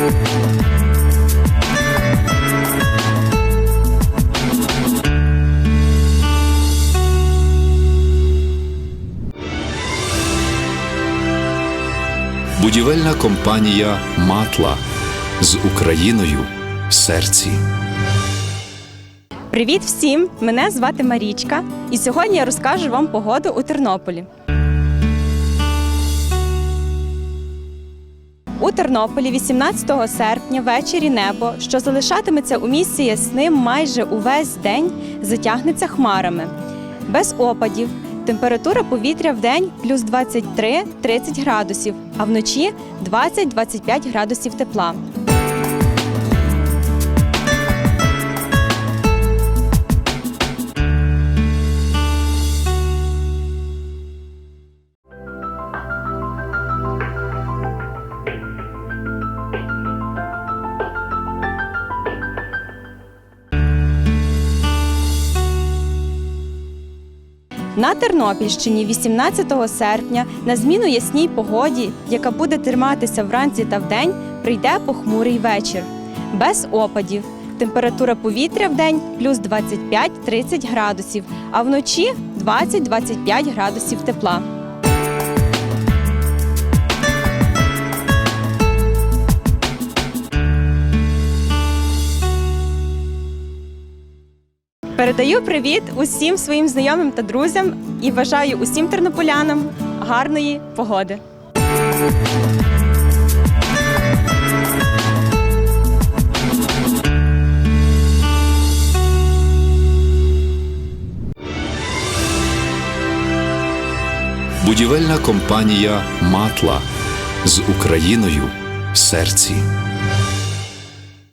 Будівельна компанія Матла з Україною в серці. Привіт всім! Мене звати Марічка, і сьогодні я розкажу вам погоду у Тернополі. Тернополі 18 серпня ввечері небо, що залишатиметься у місці ясним майже увесь день, затягнеться хмарами. Без опадів. Температура повітря в день плюс 23-30 градусів, а вночі 20-25 градусів тепла. На Тернопільщині 18 серпня на зміну ясній погоді, яка буде триматися вранці та вдень, прийде похмурий вечір. Без опадів. Температура повітря в день плюс 25-30 градусів, а вночі 20-25 градусів тепла. Передаю привіт усім своїм знайомим та друзям і бажаю усім тернополянам гарної погоди. Будівельна компанія Матла з Україною в серці.